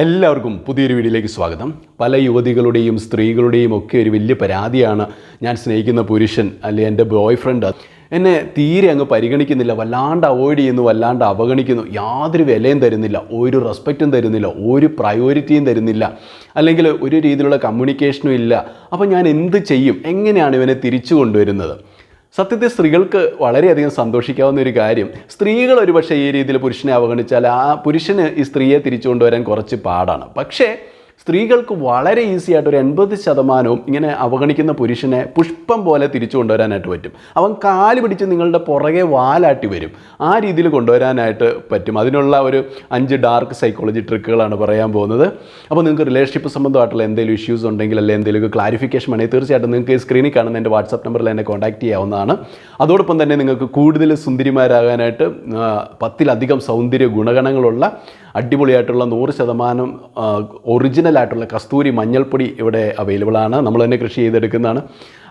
എല്ലാവർക്കും പുതിയൊരു വീഡിയോയിലേക്ക് സ്വാഗതം. പല യുവതികളുടെയും സ്ത്രീകളുടെയും ഒക്കെ ഒരു വലിയ പരാതിയാണ് ഞാൻ സ്നേഹിക്കുന്ന പുരുഷൻ അല്ലെങ്കിൽ എന്റെ ബോയ് ഫ്രണ്ട് എന്നെ തീരെ അങ്ങ് പരിഗണിക്കുന്നില്ല വല്ലാണ്ട് അവോയ്ഡ് ചെയ്യുന്നു വല്ലാണ്ട് അവഗണിക്കുന്നു. യാതൊരു വിലയും തരുന്നില്ല ഒരു റെസ്പെക്റ്റും തരുന്നില്ല ഒരു പ്രയോറിറ്റിയും തരുന്നില്ല അല്ലെങ്കിൽ ഒരു രീതിയിലുള്ള കമ്മ്യൂണിക്കേഷനും ഇല്ല. അപ്പോൾ ഞാൻ എന്ത് ചെയ്യും? എങ്ങനെയാണ് ഇവനെ തിരിച്ചു കൊണ്ടുവരുന്നത്? സത്യത്തിൽ സ്ത്രീകൾക്ക് വളരെയധികം സന്തോഷിക്കാവുന്ന ഒരു കാര്യം സ്ത്രീകൾ ഒരുപക്ഷെ ഈ രീതിയിൽ പുരുഷനെ അവഗണിച്ചാൽ ആ പുരുഷന് ഈ സ്ത്രീയെ തിരിച്ചു കൊണ്ടുവരാൻ കുറച്ച് പാടാണ്. പക്ഷേ സ്ത്രീകൾക്ക് വളരെ ഈസി ആയിട്ട് ഒരു എൺപത് ശതമാനവും ഇങ്ങനെ അവഗണിക്കുന്ന പുരുഷനെ പുഷ്പം പോലെ തിരിച്ചു കൊണ്ടുവരാനായിട്ട് പറ്റും. അവൻ കാൽ പിടിച്ച് നിങ്ങളുടെ പുറകെ വാലാട്ടി വരും. ആ രീതിയിൽ കൊണ്ടുവരാനായിട്ട് പറ്റും. അതിനുള്ള ഒരു അഞ്ച് ഡാർക്ക് സൈക്കോളജി ട്രിക്കുകളാണ് പറയാൻ പോകുന്നത്. അപ്പോൾ നിങ്ങൾക്ക് റിലേഷൻഷിപ്പ് സംബന്ധമായിട്ടുള്ള എന്തെങ്കിലും ഇഷ്യൂസ് ഉണ്ടെങ്കിൽ അല്ലെങ്കിൽ എന്തെങ്കിലും ക്ലാരിഫിക്കേഷൻ വേണമെങ്കിൽ തീർച്ചയായിട്ടും നിങ്ങൾക്ക് ഈ സ്ക്രീനിൽ കാണുന്ന എന്റെ വാട്സപ്പ് നമ്പറിൽ എന്നെ കോൺടാക്റ്റ് ചെയ്യാവുന്നതാണ്. അതോടൊപ്പം തന്നെ നിങ്ങൾക്ക് കൂടുതൽ സുന്ദരിമാരാകാനായിട്ട് പത്തിലധികം സൗന്ദര്യ ഗുണഗണങ്ങളുള്ള അടിപൊളിയായിട്ടുള്ള നൂറ് ശതമാനം ഒറിജിനലായിട്ടുള്ള കസ്തൂരി മഞ്ഞൾപ്പൊടി ഇവിടെ അവൈലബിൾ ആണ്. നമ്മൾ തന്നെ കൃഷി ചെയ്തെടുക്കുന്നതാണ്.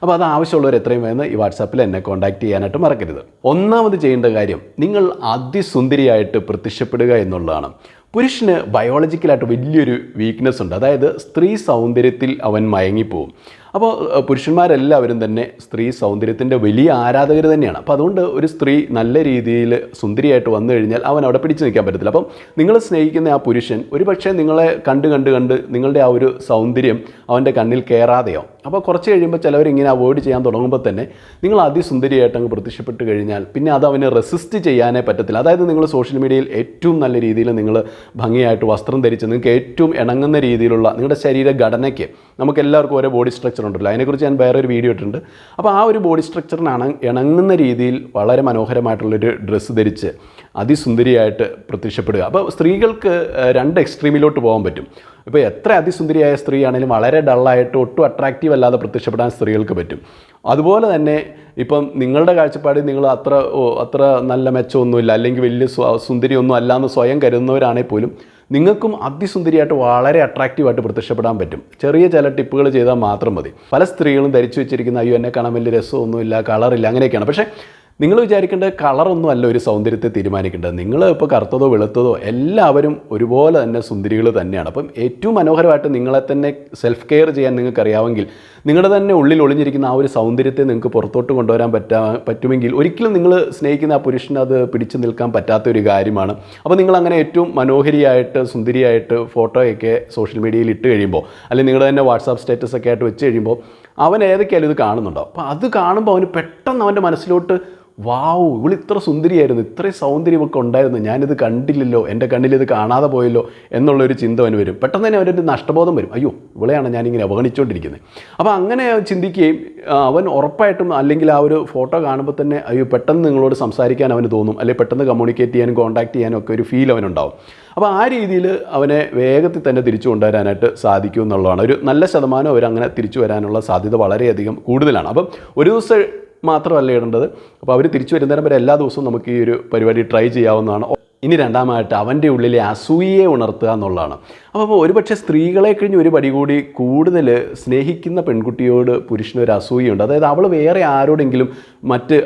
അപ്പോൾ അത് ആവശ്യമുള്ളവർ എത്രയും വേഗം ഈ വാട്സാപ്പിൽ എന്നെ കോൺടാക്റ്റ് ചെയ്യാനായിട്ട് മറക്കരുത്. ഒന്നാമത് ചെയ്യേണ്ട കാര്യം നിങ്ങൾ അതിസുന്ദരിയായിട്ട് പ്രത്യക്ഷപ്പെടുക എന്നുള്ളതാണ്. പുരുഷന് ബയോളജിക്കലായിട്ട് വലിയൊരു വീക്ക്നെസ് ഉണ്ട്. അതായത് സ്ത്രീ സൗന്ദര്യത്തിൽ അവൻ മയങ്ങിപ്പോവും. അപ്പോൾ പുരുഷന്മാരെല്ലാവരും തന്നെ സ്ത്രീ സൗന്ദര്യത്തിന്റെ വലിയ ആരാധകർ തന്നെയാണ്. അപ്പോൾ അതുകൊണ്ട് ഒരു സ്ത്രീ നല്ല രീതിയിൽ സുന്ദരിയായിട്ട് വന്നു കഴിഞ്ഞാൽ അവൻ അവിടെ പിടിച്ചു നിൽക്കാൻ പറ്റത്തില്ല. അപ്പം നിങ്ങൾ സ്നേഹിക്കുന്ന ആ പുരുഷൻ ഒരു പക്ഷേ നിങ്ങളെ കണ്ട് കണ്ട് കണ്ട് നിങ്ങളുടെ ആ ഒരു സൗന്ദര്യം അവന്റെ കണ്ണിൽ കയറാതെയോ അപ്പോൾ കുറച്ച് കഴിയുമ്പോൾ ചിലവർ ഇങ്ങനെ അവോയ്ഡ് ചെയ്യാൻ തുടങ്ങുമ്പോൾ തന്നെ നിങ്ങൾ അതിസുന്ദരിയായിട്ട് അങ്ങ് പ്രത്യക്ഷപ്പെട്ട് കഴിഞ്ഞാൽ പിന്നെ അത് അവന് റെസിസ്റ്റ് ചെയ്യാനേ പറ്റത്തില്ല. അതായത് നിങ്ങൾ സോഷ്യൽ മീഡിയയിൽ ഏറ്റവും നല്ല രീതിയിൽ നിങ്ങൾ ഭംഗിയായിട്ട് വസ്ത്രം ധരിച്ച് നിങ്ങൾക്ക് ഏറ്റവും ഇണങ്ങുന്ന രീതിയിലുള്ള നിങ്ങളുടെ ശരീരഘടനയ്ക്ക് നമുക്ക് എല്ലാവർക്കും ഓരോ ബോഡി സ്ട്രക്ചർ ഉണ്ടല്ലോ. അതിനെക്കുറിച്ച് ഞാൻ വേറെ ഒരു വീഡിയോ ഇട്ടിട്ടുണ്ട്. അപ്പോൾ ആ ഒരു ബോഡി സ്ട്രക്ചറിനാണ് ഇണങ്ങുന്ന രീതിയിൽ വളരെ മനോഹരമായിട്ടുള്ളൊരു ഡ്രസ്സ് ധരിച്ച് അതിസുന്ദരിയായിട്ട് പ്രത്യക്ഷപ്പെടുക. അപ്പോൾ സ്ത്രീകൾക്ക് രണ്ട് എക്സ്ട്രീമിലോട്ട് പോകാൻ പറ്റും. ഇപ്പോൾ എത്ര അതിസുന്ദരിയായ സ്ത്രീയാണെങ്കിലും വളരെ ഡള്ളായിട്ട് ഒട്ടും അട്രാക്റ്റീവ് അല്ലാതെ പ്രത്യക്ഷപ്പെടാൻ സ്ത്രീകൾക്ക് പറ്റും. അതുപോലെ തന്നെ ഇപ്പം നിങ്ങളുടെ കാഴ്ചപ്പാടിൽ നിങ്ങൾ അത്ര അത്ര നല്ല മെച്ചമൊന്നുമില്ല. അല്ലെങ്കിൽ വലിയ സുന്ദരിയൊന്നും അല്ലാന്ന് സ്വയം കരുതുന്നവരാണെങ്കിൽ പോലും നിങ്ങൾക്കും അതിസുന്ദരിയായിട്ട് വളരെ അട്രാക്റ്റീവായിട്ട് പ്രത്യക്ഷപ്പെടാൻ പറ്റും. ചെറിയ ചില ടിപ്പുകൾ ചെയ്താൽ മാത്രം മതി. പല സ്ത്രീകളും ധരിച്ചു വെച്ചിരിക്കുന്ന അയ്യോ എന്നെ കാണാൻ വലിയ രസമൊന്നുമില്ല കളറില്ല അങ്ങനെയൊക്കെയാണ്. പക്ഷേ നിങ്ങൾ വിചാരിക്കേണ്ടത് കളറൊന്നും അല്ല ഒരു സൗന്ദര്യത്തെ തീരുമാനിക്കേണ്ടത്. നിങ്ങൾ ഇപ്പോൾ കറുത്തതോ വെളുത്തതോ എല്ലാവരും ഒരുപോലെ തന്നെ സുന്ദരികൾ തന്നെയാണ്. അപ്പം ഏറ്റവും മനോഹരമായിട്ട് നിങ്ങളെ തന്നെ സെൽഫ് കെയർ ചെയ്യാൻ നിങ്ങൾക്ക് അറിയാമെങ്കിൽ നിങ്ങളുടെ തന്നെ ഉള്ളിൽ ഒളിഞ്ഞിരിക്കുന്ന ആ ഒരു സൗന്ദര്യത്തെ നിങ്ങൾക്ക് പുറത്തോട്ട് കൊണ്ടുവരാൻ പറ്റാ പറ്റുമെങ്കിൽ ഒരിക്കലും നിങ്ങൾ സ്നേഹിക്കുന്ന ആ പുരുഷന് അത് പിടിച്ചു നിൽക്കാൻ പറ്റാത്ത ഒരു കാര്യമാണ്. അപ്പോൾ നിങ്ങൾ അങ്ങനെ ഏറ്റവും മനോഹരിയായിട്ട് സുന്ദരിയായിട്ട് ഫോട്ടോയൊക്കെ സോഷ്യൽ മീഡിയയിൽ ഇട്ട് കഴിയുമ്പോൾ അല്ലെങ്കിൽ നിങ്ങളുടെ തന്നെ വാട്സാപ്പ് സ്റ്റാറ്റസ് ഒക്കെ ആയിട്ട് വെച്ച് കഴിയുമ്പോൾ അവൻ ഏതൊക്കെയാലും ഇത് കാണുന്നുണ്ടോ അപ്പോൾ അത് കാണുമ്പോൾ അവന് പെട്ടെന്ന് അവന്റെ മനസ്സിലോട്ട് വാവ് ഇവൾ ഇത്ര സുന്ദരിയായിരുന്നു ഇത്രയും സൗന്ദര്യമൊക്കെ ഉണ്ടായിരുന്നു ഞാനിത് കണ്ടില്ലല്ലോ എന്റെ കണ്ണിൽ ഇത് കാണാതെ പോയല്ലോ എന്നുള്ളൊരു ചിന്ത അവന് വരും. പെട്ടെന്ന് തന്നെ അവന്റെ ഒരു നഷ്ടബോധം വരും. അയ്യോ ഇവളെയാണ് ഞാനിങ്ങനെ അവഗണിച്ചുകൊണ്ടിരിക്കുന്നത് അപ്പോൾ അങ്ങനെ ചിന്തിക്കുകയും അവൻ ഉറപ്പായിട്ടും അല്ലെങ്കിൽ ആ ഒരു ഫോട്ടോ കാണുമ്പോൾ തന്നെ അയ്യോ പെട്ടെന്ന് നിങ്ങളോട് സംസാരിക്കാൻ അവന് തോന്നും. അല്ലെങ്കിൽ പെട്ടെന്ന് കമ്മ്യൂണിക്കേറ്റ് ചെയ്യാനും കോൺടാക്ട് ചെയ്യാനും ഒക്കെ ഒരു ഫീൽ അവനുണ്ടാവും. അപ്പോൾ ആ രീതിയിൽ അവനെ വേഗത്തിൽ തന്നെ തിരിച്ചു കൊണ്ടുവരാനായിട്ട് സാധിക്കും എന്നുള്ളതാണ്. ഒരു നല്ല ശതമാനം അവരങ്ങനെ തിരിച്ചു വരാനുള്ള സാധ്യത വളരെയധികം കൂടുതലാണ്. അപ്പം ഒരു ദിവസം മാത്രമല്ല ഇടേണ്ടത്. അപ്പോൾ അവർ തിരിച്ചു വരുന്നേരം വരെ എല്ലാ ദിവസവും നമുക്ക് ഈ ഒരു പരിപാടി ട്രൈ ചെയ്യാവുന്നതാണ്. ഇനി രണ്ടാമതായിട്ട് അവന്റെ ഉള്ളിലെ അസൂയയെ ഉണർത്തുക എന്നുള്ളതാണ്. അപ്പോൾ ഒരുപക്ഷെ സ്ത്രീകളെ കഴിഞ്ഞ് ഒരു പടി കൂടി കൂടുതൽ സ്നേഹിക്കുന്ന പെൺകുട്ടിയോട് പുരുഷനൊരു അസൂയുണ്ട് അതായത് അവൾ വേറെ ആരോടെങ്കിലും മറ്റ്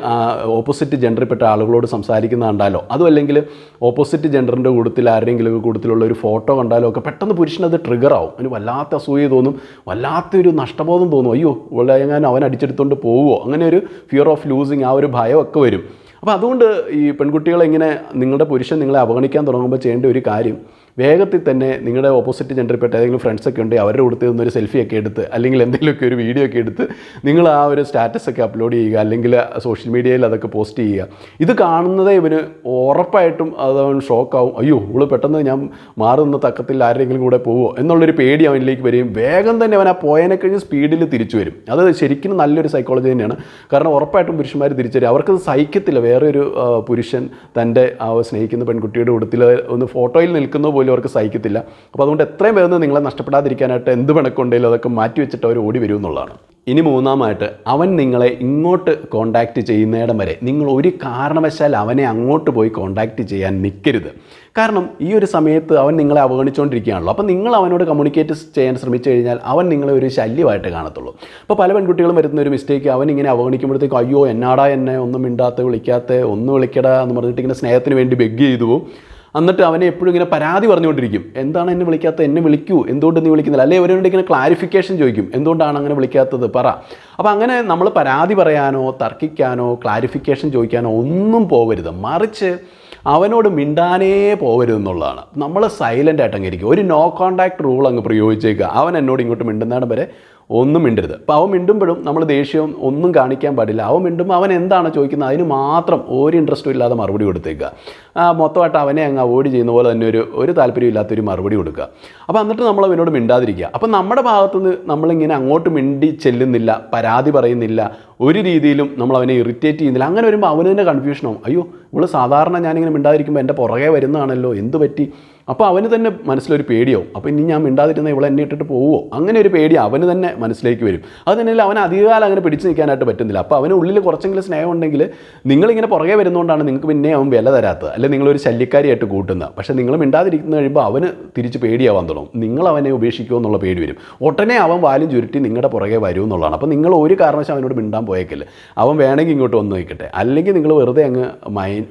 ഓപ്പോസിറ്റ് ജെൻഡറിൽപ്പെട്ട ആളുകളോട് സംസാരിക്കുന്ന കണ്ടാലോ അതും ഓപ്പോസിറ്റ് ജെൻഡറിന്റെ കൂട്ടത്തിൽ ആരുടെയെങ്കിലും കൂട്ടത്തിലുള്ള ഒരു ഫോട്ടോ കണ്ടാലോ ഒക്കെ പെട്ടെന്ന് പുരുഷനത് ട്രിഗർ ആവും. അവന് വല്ലാത്ത അസൂയ തോന്നും വല്ലാത്തൊരു നഷ്ടബോധം തോന്നും. അയ്യോ ഉള്ള ഞാൻ അവൻ അടിച്ചെടുത്തുകൊണ്ട് പോവുമോ അങ്ങനെ ഒരു ഫിയർ ഓഫ് ലൂസിങ് ആ ഒരു ഭയമൊക്കെ വരും. അപ്പോൾ അതുകൊണ്ട് ഈ പെൺകുട്ടികളെ ഇങ്ങനെ നിങ്ങളുടെ പുരുഷൻ നിങ്ങളെ അവഗണിക്കാൻ തുടങ്ങുമ്പോൾ ചെയ്യേണ്ട ഒരു കാര്യം വേഗത്തിൽ തന്നെ നിങ്ങളുടെ ഓപ്പോസിറ്റ് ജെൻഡറിൽപ്പെട്ട ഏതെങ്കിലും ഫ്രണ്ട്സൊക്കെ ഉണ്ടെങ്കിൽ അവരുടെ കൊടുത്ത് നിന്നൊരു സെൽഫിയൊക്കെ എടുത്ത് അല്ലെങ്കിൽ എന്തെങ്കിലുമൊക്കെ ഒരു വീഡിയോ ഒക്കെ എടുത്ത് നിങ്ങൾ ആ ഒരു സ്റ്റാറ്റസ് ഒക്കെ അപ്ലോഡ് ചെയ്യുക അല്ലെങ്കിൽ സോഷ്യൽ മീഡിയയിൽ അതൊക്കെ പോസ്റ്റ് ചെയ്യുക. ഇത് കാണുന്നതേ ഇവന് ഉറപ്പായിട്ടും അത് അവൻ ഷോക്കാവും അയ്യോ ഇവൾ പെട്ടെന്ന് ഞാൻ മാറുന്ന തക്കത്തിൽ ആരെങ്കിലും കൂടെ പോവോ എന്നുള്ളൊരു പേടി അവനിലേക്ക് വരികയും വേഗം തന്നെ അവൻ ആ പോയനെ കഴിഞ്ഞ് സ്പീഡിൽ തിരിച്ചു വരും. അത് ശരിക്കും നല്ലൊരു സൈക്കോളജി തന്നെയാണ്. കാരണം ഉറപ്പായിട്ടും പുരുഷന്മാർ തിരിച്ചു വരും. അവർക്കത് സഹിക്കത്തില്ല. വേറൊരു പുരുഷൻ തന്റെ ആ സ്നേഹിക്കുന്ന പെൺകുട്ടിയുടെ കൂട്ടത്തിൽ ഒന്ന് ഫോട്ടോയിൽ നിൽക്കുന്ന അവർക്ക് സഹിക്കത്തില്ല. അപ്പോൾ അതുകൊണ്ട് എത്രയും വേഗം നിങ്ങളെ നഷ്ടപ്പെടാതിരിക്കാനായിട്ട് എന്ത് പിണക്കുണ്ടെങ്കിലും അതൊക്കെ മാറ്റി വെച്ചിട്ട് അവർ ഓടി വരും എന്നുള്ളതാണ്. ഇനി മൂന്നാമായിട്ട് അവൻ നിങ്ങളെ ഇങ്ങോട്ട് കോണ്ടാക്റ്റ് ചെയ്യുന്നിടം വരെ നിങ്ങൾ ഒരു കാരണവശാൽ അവനെ അങ്ങോട്ട് പോയി കോണ്ടാക്റ്റ് ചെയ്യാൻ നിൽക്കരുത് കാരണം ഈ ഒരു സമയത്ത് അവൻ നിങ്ങളെ അവഗണിച്ചുകൊണ്ടിരിക്കുകയാണല്ലോ അപ്പോൾ നിങ്ങൾ അവനോട് കമ്മ്യൂണിക്കേറ്റ് ചെയ്യാൻ ശ്രമിച്ചു കഴിഞ്ഞാൽ അവൻ നിങ്ങളെ ഒരു ശല്യമായിട്ട് കാണത്തുള്ളൂ. അപ്പോൾ പല പെൺകുട്ടികളും വരുന്ന ഒരു മിസ്റ്റേക്ക് അവൻ ഇങ്ങനെ അവഗണിക്കുമ്പോഴത്തേക്കും അയ്യോ എന്നാടാ എന്നെ ഒന്നും മിണ്ടാത്ത വിളിക്കാത്ത ഒന്ന് വിളിക്കടാ എന്ന് പറഞ്ഞിട്ട് ഇങ്ങനെ സ്നേഹത്തിന് വേണ്ടി ബെഗ് ചെയ്തു പോകും എന്നിട്ട് അവനെ എപ്പോഴും ഇങ്ങനെ പരാതി പറഞ്ഞുകൊണ്ടിരിക്കും. എന്താണ് എന്നെ വിളിക്കാത്തത്? എന്നെ വിളിക്കൂ. എന്തുകൊണ്ട് നീ വിളിക്കുന്നില്ല? അല്ലെങ്കിൽ അവരോട് ഇങ്ങനെ ക്ലാരിഫിക്കേഷൻ ചോദിക്കും. എന്തുകൊണ്ടാണ് അങ്ങനെ വിളിക്കാത്തത്? പറ. അപ്പോൾ അങ്ങനെ നമ്മൾ പരാതി പറയാനോ തർക്കിക്കാനോ ക്ലാരിഫിക്കേഷൻ ചോദിക്കാനോ ഒന്നും പോകരുത്. മറിച്ച് അവനോട് മിണ്ടാനേ പോകരുതെന്നുള്ളതാണ് നമ്മൾ സൈലന്റ് ആയിട്ട് ഇരിക്കും ഒരു നോ കോണ്ടാക്ട് റൂൾ അങ്ങ് പ്രയോഗിച്ചേക്കുക. അവൻ എന്നോട് ഇങ്ങോട്ട് മിണ്ടുന്നതാണ് വരെ ഒന്നും മിണ്ടരുത്. അപ്പോൾ അവൻ മിണ്ടുമ്പോഴും നമ്മൾ ദേഷ്യം ഒന്നും കാണിക്കാൻ പാടില്ല. അവൻ മിണ്ടുമ്പോൾ അവൻ എന്താണ് ചോദിക്കുന്നത്? അതിന് മാത്രം ഒരു ഇൻട്രസ്റ്റും ഇല്ലാതെ മറുപടി കൊടുത്തേക്കുക മൊത്തമായിട്ട് അവനെ അങ്ങ് അവോയ്ഡ് ചെയ്യുന്ന പോലെ തന്നെ ഒരു ഒരു താല്പര്യം ഇല്ലാത്തൊരു മറുപടി കൊടുക്കുക അപ്പോൾ എന്നിട്ട് നമ്മൾ അവനോട് മിണ്ടാതിരിക്കുക അപ്പോൾ നമ്മുടെ ഭാഗത്തുനിന്ന് നമ്മളിങ്ങനെ അങ്ങോട്ട് മിണ്ടി ചെല്ലുന്നില്ല പരാതി പറയുന്നില്ല ഒരു രീതിയിലും നമ്മൾ അവനെ ഇറിറ്റേറ്റ് ചെയ്യുന്നില്ല. അങ്ങനെ വരുമ്പോൾ അവന് തന്നെ കൺഫ്യൂഷനാവും അയ്യോ ഇവൾ സാധാരണ ഞാനിങ്ങനെ മിണ്ടാതിരിക്കുമ്പോൾ എന്റെ പുറകെ വരുന്നതാണല്ലോ എന്ത് പറ്റി? അപ്പോൾ അവന് തന്നെ മനസ്സിലൊരു പേടിയാവും. അപ്പോൾ ഇനി ഞാൻ മിണ്ടാതിരുന്ന ഇവളെ എന്നെ ഇട്ടിട്ട് പോവുമോ അങ്ങനെ ഒരു പേടി അവന് തന്നെ മനസ്സിലേക്ക് വരും. അത് തന്നെയല്ല അവൻ അധികകാലം അങ്ങനെ പിടിച്ചു നിൽക്കാനായിട്ട് പറ്റുന്നില്ല. അപ്പോൾ അവന് ഉള്ളിൽ കുറച്ചെങ്കിലും സ്നേഹം ഉണ്ടെങ്കിൽ നിങ്ങളിങ്ങനെ പുറകെ വരുന്നതുകൊണ്ടാണ് നിങ്ങൾക്ക് പിന്നെ അവൻ വില തരാത്തത്. അല്ലെങ്കിൽ നിങ്ങളൊരു ശല്യക്കാരിയായിട്ട് കൂട്ടുന്നത് പക്ഷേ നിങ്ങൾ മിണ്ടാതിരിക്കുന്ന കഴിയുമ്പോൾ അവന് തിരിച്ച് പേടിയാവാൻ തുടങ്ങും. നിങ്ങൾ അവനെ ഉപേക്ഷിക്കുമോ എന്നുള്ള പേടി വരും. ഉടനെ അവൻ വാലും ചുരുട്ടി നിങ്ങളുടെ പുറകെ വരും എന്നുള്ളതാണ്. അപ്പോൾ നിങ്ങൾ ഒരു കാരണവശാലും അവനോട് മിണ്ടാൻ പോയേക്കില്ല അവൻ വേണമെങ്കിൽ ഇങ്ങോട്ട് വന്ന് നിൽക്കട്ടെ. അല്ലെങ്കിൽ നിങ്ങൾ വെറുതെ അങ്ങ്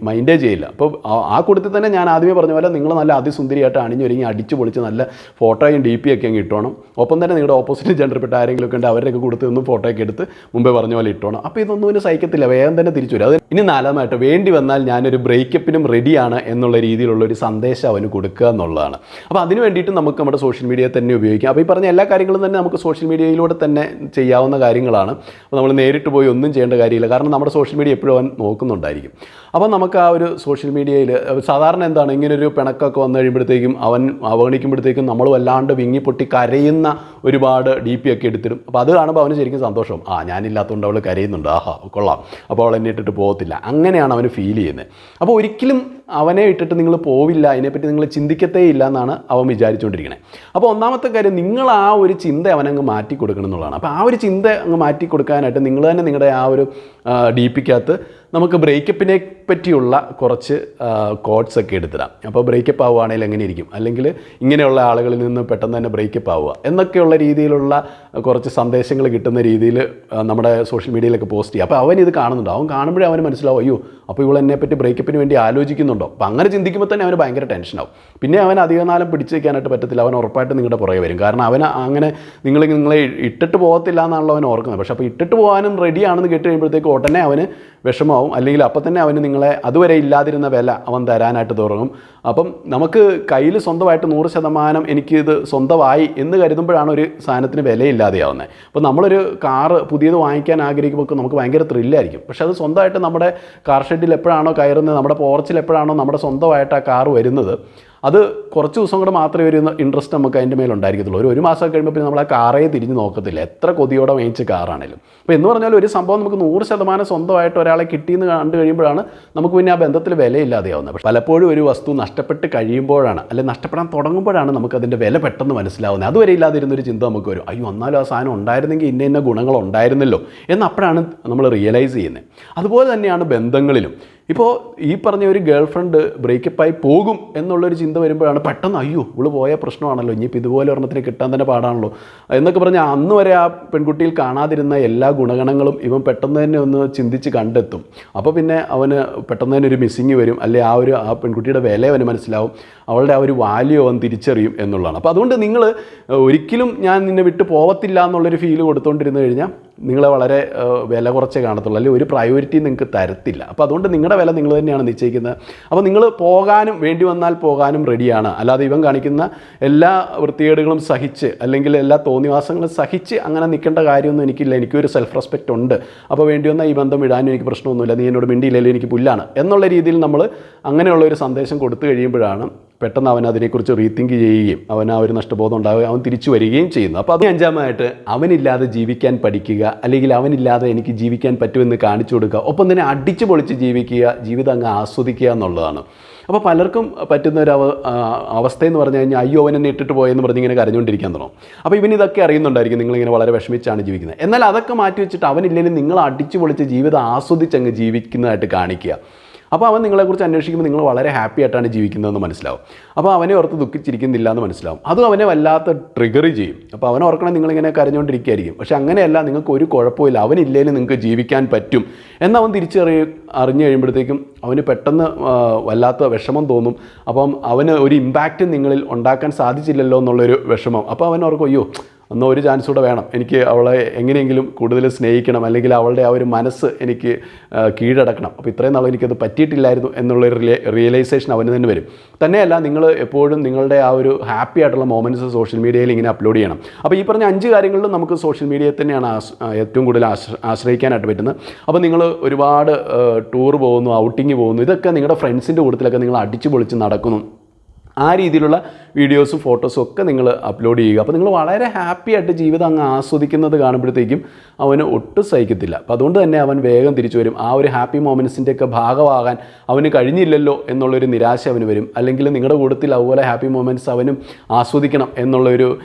മൈൻഡ് ചെയ്യില്ല. അപ്പോൾ ആ- കൂട്ടത്തിൽ തന്നെ ഞാൻ ആദ്യമേ പറഞ്ഞ പോലെ നിങ്ങൾ നല്ല അതിസുന്ദരിയായിട്ട് അണിഞ്ഞൊരുങ്ങി അടിച്ചു പൊളിച്ച് നല്ല ഫോട്ടോയും ഡി പി ഒക്കെ അങ്ങ് ഇട്ടോണം. ഒപ്പം തന്നെ നിങ്ങളുടെ ഓപ്പോസിറ്റ് ജെൻഡർപ്പെട്ട ആരെങ്കിലും ഒക്കെ ഉണ്ട് അവരുടെയൊക്കെ കൊടുത്ത് നിന്നും ഫോട്ടോ ഒക്കെ എടുത്ത് മുമ്പേ പറഞ്ഞ പോലെ ഇട്ടോണം. അപ്പോൾ ഇതൊന്നും ഇവന് സഹിക്കത്തില്ല വേഗം തന്നെ തിരിച്ചു വരും. അത് ഇനി നാലാമതായിട്ട് വേണ്ടി വന്നാൽ ഞാനൊരു ബ്രേക്കപ്പിനും റെഡിയാണ് എന്നുള്ള രീതിയിലുള്ള ഒരു സന്ദേശം അവന് കൊടുക്കുക എന്നുള്ളതാണ്. അപ്പോൾ അതിന് വേണ്ടിയിട്ട് നമുക്ക് നമ്മുടെ സോഷ്യൽ മീഡിയ തന്നെ ഉപയോഗിക്കാം. അപ്പോൾ ഈ പറഞ്ഞ എല്ലാ കാര്യങ്ങളും തന്നെ നമുക്ക് സോഷ്യൽ മീഡിയയിലൂടെ തന്നെ ചെയ്യാവുന്ന കാര്യങ്ങളാണ്. അപ്പോൾ നമ്മൾ നേരിട്ട് പോയി ഒന്നും ചെയ്യേണ്ട കാര്യമില്ല. കാരണം നമ്മുടെ സോഷ്യൽ മീഡിയ എപ്പോഴും അവൻ നോക്കുന്നുണ്ടായിരിക്കും. അപ്പോൾ നമുക്ക് ആ ഒരു സോഷ്യൽ മീഡിയയിൽ സാധാരണ എന്താണ് ഇങ്ങനൊരു പിണക്കൊക്കെ വന്നു കഴിയുമ്പോഴത്തേക്കും അവൻ അവഗണിക്കുമ്പോഴത്തേക്കും നമ്മൾ വല്ലാണ്ട് വിങ്ങിപ്പൊട്ടി കരയുന്ന ഒരുപാട് ഡി പി ഒക്കെ എടുത്തിടും. അപ്പോൾ അത് കാണുമ്പോൾ അവന് ശരിക്കും സന്തോഷം. ആ ഞാനില്ലാത്തതുകൊണ്ട് അവൾ കരയുന്നുണ്ട്. ആഹാ കൊള്ളാം. അപ്പോൾ അവൾ എന്നെ ഇട്ടിട്ട് പോകത്തില്ല. അങ്ങനെയാണ് അവന് ഫീൽ ചെയ്യുന്നത്. അപ്പോൾ ഒരിക്കലും അവനെ ഇട്ടിട്ട് നിങ്ങൾ പോവില്ല. അതിനെപ്പറ്റി നിങ്ങൾ ചിന്തിക്കത്തേ ഇല്ല എന്നാണ് അവൻ വിചാരിച്ചുകൊണ്ടിരിക്കുന്നത് അപ്പോൾ ഒന്നാമത്തെ കാര്യം നിങ്ങൾ ആ ഒരു ചിന്ത അവനങ്ങ് മാറ്റി കൊടുക്കണം എന്നുള്ളതാണ്. അപ്പോൾ ആ ഒരു ചിന്ത അങ്ങ് മാറ്റി കൊടുക്കാനായിട്ട് നിങ്ങൾ തന്നെ നിങ്ങളുടെ ആ ഒരു ഡി പിക്കകത്ത് നമുക്ക് ബ്രേക്കപ്പിനെ പറ്റിയുള്ള കുറച്ച് കോഡ്സ് ഒക്കെ എടുത്തിടാം. അപ്പോൾ ബ്രേക്കപ്പ് ആവുകയാണെങ്കിൽ എങ്ങനെ ഇരിക്കും അല്ലെങ്കിൽ ഇങ്ങനെയുള്ള ആളുകളിൽ നിന്ന് പെട്ടെന്ന് തന്നെ ബ്രേക്കപ്പ് ആവുക. എന്നൊക്കെയുള്ള രീതിയിലുള്ള കുറച്ച് സന്ദേശങ്ങൾ കിട്ടുന്ന രീതിയിൽ നമ്മുടെ സോഷ്യൽ മീഡിയയിലൊക്കെ പോസ്റ്റ് ചെയ്യുക. അപ്പോൾ അവൻ ഇത് കാണുന്നുണ്ട്. അവൻ കാണുമ്പോഴേ അവന് മനസ്സിലാവും അയ്യോ അപ്പോൾ ഇവൾ എന്നെ പറ്റി ബ്രേക്കപ്പിന് വേണ്ടി ആലോചിക്കുന്നുണ്ടോ? അപ്പോൾ അങ്ങനെ ചിന്തിക്കുമ്പോൾ തന്നെ അവന് ഭയങ്കര ടെൻഷനാവും പിന്നെ അവൻ അധികനാലം പിടിച്ചു വയ്ക്കാനായിട്ട് പറ്റത്തില്ല. അവൻ ഉറപ്പായിട്ട് നിങ്ങളുടെ പുറകെ വരും. കാരണം അവൻ അങ്ങനെ നിങ്ങൾ നിങ്ങളെ ഇട്ടിട്ട് പോകത്തില്ല എന്നാണല്ലോ അവൻ ഓർക്കുന്നത്. പക്ഷേ അപ്പോൾ ഇട്ടിട്ട് പോകാനും റെഡിയാണെന്ന് കേട്ട് കഴിയുമ്പോഴത്തേക്ക് ഉടനെ അവന് വിഷമാവും അല്ലെങ്കിൽ അപ്പം തന്നെ അവന് നിങ്ങളെ അതുവരെ ഇല്ലാതിരുന്ന വില അവൻ തരാനായിട്ട് തുടങ്ങും അപ്പം നമുക്ക് കയ്യിൽ സ്വന്തമായിട്ട് നൂറ് ശതമാനം എനിക്കിത് സ്വന്തമായി എന്ന് കരുതുമ്പോഴാണ് ഒരു സാധനത്തിന് വിലയില്ലാതെയാവുന്നത്. അപ്പോൾ നമ്മളൊരു കാറ് പുതിയത് വാങ്ങിക്കാൻ ആഗ്രഹിക്കുമ്പോൾ നമുക്ക് ഭയങ്കര ത്രില്ലായിരിക്കും. പക്ഷേ അത് സ്വന്തമായിട്ട് നമ്മുടെ കാർ ഷെഡിൽ എപ്പോഴാണോ കയറുന്നത് നമ്മുടെ പോർച്ചിൽ എപ്പോഴാണോ നമ്മുടെ സ്വന്തമായിട്ട് ആ കാർ വരുന്നത് അത് കുറച്ച് ദിവസം കൂടെ മാത്രമേ ഒരു ഇൻട്രസ്റ്റ് നമുക്ക് അതിന്റെ മേലെ ഉണ്ടായിരിക്കത്തുള്ളൂ. ഒരു ഒരു മാസം കഴിയുമ്പോൾ പിന്നെ നമ്മൾ ആ കാറേ തിരിഞ്ഞ് നോക്കത്തില്ല. എത്ര കൊതിയോടെ വാങ്ങിച്ച കാറാണേലും. അപ്പോൾ എന്ന് പറഞ്ഞാൽ ഒരു സംഭവം നമുക്ക് നൂറ് ശതമാനം സ്വന്തമായിട്ട് ഒരാളെ കിട്ടിയെന്ന് കണ്ടു കഴിയുമ്പോഴാണ് നമുക്ക് പിന്നെ ആ ബന്ധത്തിൽ വിലയില്ലാതെയാവുന്നത്. പക്ഷേ പലപ്പോഴും ഒരു വസ്തു നഷ്ടപ്പെട്ട് കഴിയുമ്പോഴാണ് അല്ലെങ്കിൽ നഷ്ടപ്പെടാൻ തുടങ്ങുമ്പോഴാണ് നമുക്ക് അതിന്റെ വില പെട്ടെന്ന് മനസ്സിലാവുന്നത്. അതുവരെ ഇല്ലാതിരുന്നൊരു ചിന്ത നമുക്ക് വരും. അയ്യോ എന്നാലും ആ സാധനം ഉണ്ടായിരുന്നെങ്കിൽ ഇന്ന ഇന്ന ഗുണങ്ങൾ ഉണ്ടായിരുന്നല്ലോ. എന്ന് അപ്പോഴാണ് നമ്മൾ റിയലൈസ് ചെയ്യുന്നത്. അതുപോലെ തന്നെയാണ് ബന്ധങ്ങളിലും. ഇപ്പോൾ ഈ പറഞ്ഞ ഒരു ഗേൾ ഫ്രണ്ട് ബ്രേക്കപ്പായി പോകും എന്നുള്ളൊരു ചിന്ത വരുമ്പോഴാണ് പെട്ടെന്ന് അയ്യോ ഇവൾ പോയ പ്രശ്നമാണല്ലോ ഇനിയിപ്പോൾ ഇതുപോലെ ഒരെണ്ണത്തിന് കിട്ടാൻ തന്നെ പാടാണല്ലോ എന്നൊക്കെ പറഞ്ഞാൽ അന്ന് വരെ ആ പെൺകുട്ടിയിൽ കാണാതിരുന്ന എല്ലാ ഗുണഗണങ്ങളും ഇവൻ പെട്ടെന്ന് തന്നെ ഒന്ന് ചിന്തിച്ച് കണ്ടെത്തും. അപ്പോൾ പിന്നെ അവന് പെട്ടെന്ന് തന്നെ ഒരു മിസ്സിങ് വരും അല്ലെ ആ ഒരു ആ പെൺകുട്ടിയുടെ വില അവന് മനസ്സിലാവും അവളുടെ ആ ഒരു വാല്യൂ അവൻ തിരിച്ചറിയും എന്നുള്ളതാണ്. അപ്പോൾ അതുകൊണ്ട് നിങ്ങൾ ഒരിക്കലും ഞാൻ നിന്നെ വിട്ടു പോവത്തില്ല എന്നുള്ളൊരു ഫീൽ കൊടുത്തുകൊണ്ടിരുന്നു കഴിഞ്ഞാൽ നിങ്ങളെ വളരെ വില കുറച്ചേ കാണത്തുള്ളൂ. അല്ലെങ്കിൽ ഒരു പ്രയോറിറ്റി നിങ്ങൾക്ക് തരത്തില്ല. അപ്പോൾ അതുകൊണ്ട് നിങ്ങളുടെ വില നിങ്ങൾ തന്നെയാണ് നിശ്ചയിക്കുന്നത്. അപ്പോൾ നിങ്ങൾ പോകാനും വേണ്ടി വന്നാൽ പോകാനും റെഡിയാണ് അല്ലാതെ ഇവൻ കാണിക്കുന്ന എല്ലാ വൃത്തികേടുകളും സഹിച്ച് അല്ലെങ്കിൽ എല്ലാ തോന്നിവാസങ്ങളും സഹിച്ച് അങ്ങനെ നിൽക്കേണ്ട കാര്യമൊന്നും എനിക്കില്ല. എനിക്കൊരു സെൽഫ് റെസ്പെക്റ്റ് ഉണ്ട്. അപ്പോൾ വേണ്ടി വന്നാൽ ഈ ബന്ധം ഇടാനും എനിക്ക് പ്രശ്നമൊന്നുമില്ല. നീ എന്നോട് മിണ്ടിയില്ലെങ്കിൽ എനിക്ക് പുല്ലാണ്. എന്നുള്ള രീതിയിൽ നമ്മൾ അങ്ങനെയുള്ള ഒരു സന്ദേശം കൊടുത്തു കഴിയുമ്പോഴാണ് പെട്ടെന്ന് അവൻ അതിനെക്കുറിച്ച് റീതിങ്ക് ചെയ്യുകയും അവൻ ആ ഒരു നഷ്ടബോധം ഉണ്ടാവുകയും അവൻ തിരിച്ചു വരികയും ചെയ്യുന്നു. അപ്പോൾ അത് അഞ്ചാമതായിട്ട് അവനില്ലാതെ ജീവിക്കാൻ പഠിക്കുക അല്ലെങ്കിൽ അവനില്ലാതെ എനിക്ക് ജീവിക്കാൻ പറ്റുമെന്ന് കാണിച്ചു കൊടുക്കുക ഒപ്പം തന്നെ അടിച്ചു പൊളിച്ച് ജീവിക്കുക ജീവിതം അങ്ങ് ആസ്വദിക്കുക എന്നുള്ളതാണ്. അപ്പോൾ പലർക്കും പറ്റുന്ന ഒരു അവസ്ഥ എന്ന് പറഞ്ഞു കഴിഞ്ഞാൽ അയ്യോ അവൻ എന്നെ ഇട്ടിട്ട് പോയെന്ന് പറഞ്ഞ് ഇങ്ങനെ കരഞ്ഞുകൊണ്ടിരിക്കാൻ തുടങ്ങും. അപ്പോൾ ഇവൻ ഇതൊക്കെ അറിയുന്നുണ്ടായിരിക്കും നിങ്ങളിങ്ങനെ വളരെ വിഷമിച്ചാണ് ജീവിക്കുന്നത്. എന്നാൽ അതൊക്കെ മാറ്റി വെച്ചിട്ട് അവനില്ലെങ്കിൽ നിങ്ങൾ അടിച്ചു പൊളിച്ച് ജീവിതം ആസ്വദിച്ചങ്ങ് ജീവിക്കുന്നതായിട്ട് കാണിക്കുക. അപ്പോൾ അവൻ നിങ്ങളെക്കുറിച്ച് അന്വേഷിക്കുമ്പോൾ നിങ്ങൾ വളരെ ഹാപ്പി ആയിട്ടാണ് ജീവിക്കുന്നതെന്ന് മനസ്സിലാവും. അപ്പോൾ അവനെ ഓർത്ത് ദുഃഖിച്ചിരിക്കുന്നില്ല എന്ന് മനസ്സിലാവും. അതും അവനെ വല്ലാത്ത ട്രിഗർ ചെയ്യും. അപ്പോൾ അവൻ ഓർക്കണം നിങ്ങളിങ്ങനെ കരഞ്ഞുകൊണ്ടിരിക്കുകയായിരിക്കും പക്ഷേ അങ്ങനെയല്ല നിങ്ങൾക്ക് ഒരു കുഴപ്പമില്ല അവനില്ലേലും നിങ്ങൾക്ക് ജീവിക്കാൻ പറ്റും. എന്നവൻ തിരിച്ചറിയ അറിഞ്ഞു കഴിയുമ്പോഴത്തേക്കും അവന് പെട്ടെന്ന് വല്ലാത്ത വിഷമം തോന്നും. അപ്പം അവന് ഒരു ഇമ്പാക്റ്റ് നിങ്ങളിൽ ഉണ്ടാക്കാൻ സാധിച്ചില്ലല്ലോ എന്നുള്ളൊരു വിഷമം. അപ്പോൾ അവൻ ഓർക്കും അയ്യോ എന്നാൽ ഒരു ചാൻസ് കൂടെ വേണം. എനിക്ക് അവളെ എങ്ങനെയെങ്കിലും കൂടുതൽ സ്നേഹിക്കണം അല്ലെങ്കിൽ അവളുടെ ആ ഒരു മനസ്സ് എനിക്ക് കീഴടക്കണം. അപ്പോൾ ഇത്രയും നാൾ എനിക്കത് പറ്റിയിട്ടില്ലായിരുന്നു എന്നുള്ളൊരു റിയേ റിയലൈസേഷൻ അവന് തന്നെ വരും. തന്നെയല്ല നിങ്ങൾ എപ്പോഴും നിങ്ങളുടെ ആ ഒരു ഹാപ്പി ആയിട്ടുള്ള മൊമെന്റ്സ് സോഷ്യൽ മീഡിയയിൽ ഇങ്ങനെ അപ്ലോഡ് ചെയ്യണം. അപ്പോൾ ഈ പറഞ്ഞ അഞ്ച് കാര്യങ്ങളിലും നമുക്ക് സോഷ്യൽ മീഡിയയെ തന്നെയാണ് ഏറ്റവും കൂടുതൽ ആശ്ര ആശ്രയിക്കാനായിട്ട് പറ്റുന്നത്. അപ്പോൾ നിങ്ങൾ ഒരുപാട് ടൂർ പോകുന്നു ഔട്ടിങ് പോകുന്നു. ഇതൊക്കെ നിങ്ങളുടെ ഫ്രണ്ട്സിന്റെ കൂട്ടത്തിലൊക്കെ നിങ്ങൾ അടിച്ചു പൊളിച്ച് നടക്കുന്നു. ആ രീതിയിലുള്ള വീഡിയോസും ഫോട്ടോസും ഒക്കെ നിങ്ങൾ അപ്ലോഡ് ചെയ്യുക. അപ്പോൾ നിങ്ങൾ വളരെ ഹാപ്പി ആയിട്ട് ജീവിതം അങ്ങ് ആസ്വദിക്കുന്നത് കാണുമ്പോഴത്തേക്കും അവന് ഒട്ടും സഹിക്കത്തില്ല. അപ്പോൾ അതുകൊണ്ട് തന്നെ അവൻ വേഗം തിരിച്ചു വരും. ആ ഒരു ഹാപ്പി മൊമെൻസിന്റെയൊക്കെ ഭാഗമാകാൻ അവന് കഴിഞ്ഞില്ലല്ലോ എന്നുള്ളൊരു നിരാശ അവന് വരും. അല്ലെങ്കിൽ നിങ്ങളുടെ കൂട്ടത്തിൽ അതുപോലെ ഹാപ്പി മൊമെന്റ്സ് അവനും ആസ്വദിക്കണം എന്നുള്ളൊരു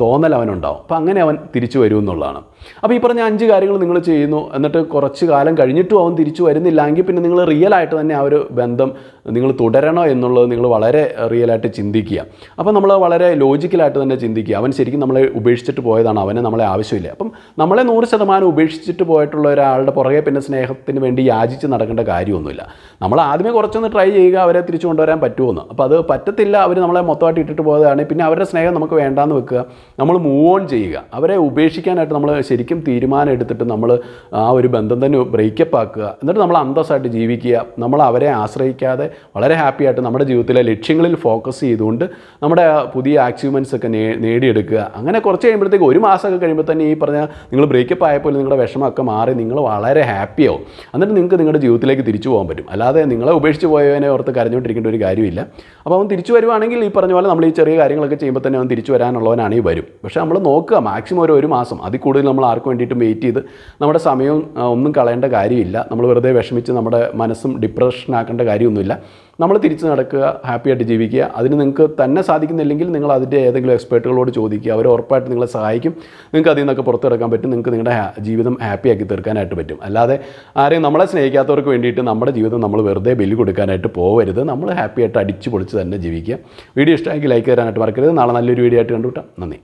തോന്നൽ അവനുണ്ടാവും. അപ്പോൾ അങ്ങനെ അവൻ തിരിച്ചു വരും എന്നുള്ളതാണ്. അപ്പോൾ ഈ പറഞ്ഞ അഞ്ച് കാര്യങ്ങൾ നിങ്ങൾ ചെയ്യുന്നു എന്നിട്ട് കുറച്ച് കാലം കഴിഞ്ഞിട്ടും അവൻ തിരിച്ചു വരുന്നില്ല എങ്കിൽ പിന്നെ നിങ്ങൾ റിയൽ ആയിട്ട് തന്നെ ആ ഒരു ബന്ധം നിങ്ങൾ തുടരണോ എന്നുള്ളത് നിങ്ങൾ വളരെ റിയൽ ആയിട്ട് ചിന്തിക്കുക. അപ്പോൾ നമ്മൾ വളരെ ലോജിക്കലായിട്ട് തന്നെ ചിന്തിക്കുക. അവൻ ശരിക്കും നമ്മളെ ഉപേക്ഷിച്ചിട്ട് പോയതാണ് അവന് നമ്മളെ ആവശ്യമില്ല. അപ്പം നമ്മളെ നൂറ് ശതമാനം ഉപേക്ഷിച്ചിട്ട് പോയിട്ടുള്ള ഒരാളുടെ പുറകെ പിന്നെ സ്നേഹത്തിന് വേണ്ടി യാചിച്ച് നടക്കേണ്ട കാര്യമൊന്നുമില്ല. നമ്മൾ ആദ്യമേ കുറച്ചൊന്ന് ട്രൈ ചെയ്യുക അവരെ തിരിച്ചു കൊണ്ടുവരാൻ പറ്റുമെന്ന് അപ്പോൾ അത് പറ്റത്തില്ല അവർ നമ്മളെ മൊത്തമായിട്ട് ഇട്ടിട്ട് പോയതാണ്. പിന്നെ അവരുടെ സ്നേഹം നമുക്ക് വേണ്ടാന്ന് വെക്കുക. നമ്മൾ മൂവ് ഓൺ ചെയ്യുക. അവരെ ഉപേക്ഷിക്കാനായിട്ട് നമ്മൾ ശരിക്കും തീരുമാനം എടുത്തിട്ട് നമ്മൾ ആ ഒരു ബന്ധം തന്നെ ബ്രേക്കപ്പ് ആക്കുക. എന്നിട്ട് നമ്മൾ അന്തസ്സായിട്ട് ജീവിക്കുക. നമ്മൾ അവരെ ആശ്രയിക്കാതെ വളരെ ഹാപ്പി ആയിട്ട് നമ്മുടെ ജീവിതത്തിലെ ലക്ഷ്യങ്ങളിൽ ഫോക്കസ് ചെയ്തുകൊണ്ട് നമ്മുടെ പുതിയ അച്ചീവ്മെന്റ്സ് ഒക്കെ നേടിയെടുക്കുക. അങ്ങനെ കുറച്ച് കഴിയുമ്പോഴത്തേക്ക് ഒരു മാസമൊക്കെ കഴിയുമ്പോൾ തന്നെ ഈ പറഞ്ഞ നിങ്ങൾ ബ്രേക്കപ്പ് ആയപ്പോൾ നിങ്ങളുടെ വിഷമമൊക്കെ മാറി നിങ്ങൾ വളരെ ഹാപ്പിയാവും എന്നിട്ട് നിങ്ങൾക്ക് നിങ്ങളുടെ ജീവിതത്തിലേക്ക് തിരിച്ചു പോകാൻ പറ്റും. അല്ലാതെ നിങ്ങളെ ഉപേക്ഷിച്ച് പോയവനെ ഓർത്ത് കരഞ്ഞുകൊണ്ടിരിക്കേണ്ട ഒരു കാര്യമില്ല. അപ്പോൾ അവൻ തിരിച്ചു വരുവാണെങ്കിൽ ഈ പറഞ്ഞ പോലെ നമ്മൾ ഈ ചെറിയ കാര്യങ്ങളൊക്കെ ചെയ്യുമ്പോൾ തന്നെ അവൻ തിരിച്ചു വരാനുള്ളവനാണെങ്കിൽ വരും. പക്ഷേ നമ്മൾ നോക്കുക മാക്സിമം ഒരു ഒരു മാസം. അതിൽ കൂടുതൽ നമ്മൾ ആർക്ക് വേണ്ടിയിട്ടും വെയിറ്റ് ചെയ്ത് നമ്മുടെ സമയവും ഒന്നും കളയേണ്ട കാര്യമില്ല. നമ്മൾ വെറുതെ വിഷമിച്ച് നമ്മുടെ മനസ്സും ഡിപ്രഷനാക്കേണ്ട കാര്യമൊന്നുമില്ല. നമ്മൾ തിരിച്ച് നടക്കുക ഹാപ്പിയായിട്ട് ജീവിക്കുക. അതിന് നിങ്ങൾക്ക് തന്നെ സാധിക്കുന്നില്ലെങ്കിൽ നിങ്ങൾ അതിന്റെ ഏതെങ്കിലും എക്സ്പേർട്ടുകളോട് ചോദിക്കുക. അവർ ഉറപ്പായിട്ട് നിങ്ങളെ സഹായിക്കും. നിങ്ങൾക്ക് അതിൽ നിന്നൊക്കെ പുറത്തിറക്കാൻ പറ്റും. നിങ്ങൾക്ക് നിങ്ങളുടെ ജീവിതം ഹാപ്പി ആക്കി തീർക്കാനായിട്ട് പറ്റും. അല്ലാതെ ആരെയും നമ്മളെ സ്നേഹിക്കാത്തവർക്ക് വേണ്ടിയിട്ട് നമ്മുടെ ജീവിതം നമ്മൾ വെറുതെ ബില്ല് കൊടുക്കാനായിട്ട് പോകരുത് നമ്മൾ ഹാപ്പി ആയിട്ട് അടിച്ചു പൊളിച്ച് തന്നെ ജീവിക്കുക. വീഡിയോ ഇഷ്ടമെങ്കിൽ ലൈക്ക് തരാനായിട്ട് മറക്കരുത്. നാളെ നല്ലൊരു വീഡിയോ ആയിട്ട് കണ്ടുവിട്ടാം നന്ദി.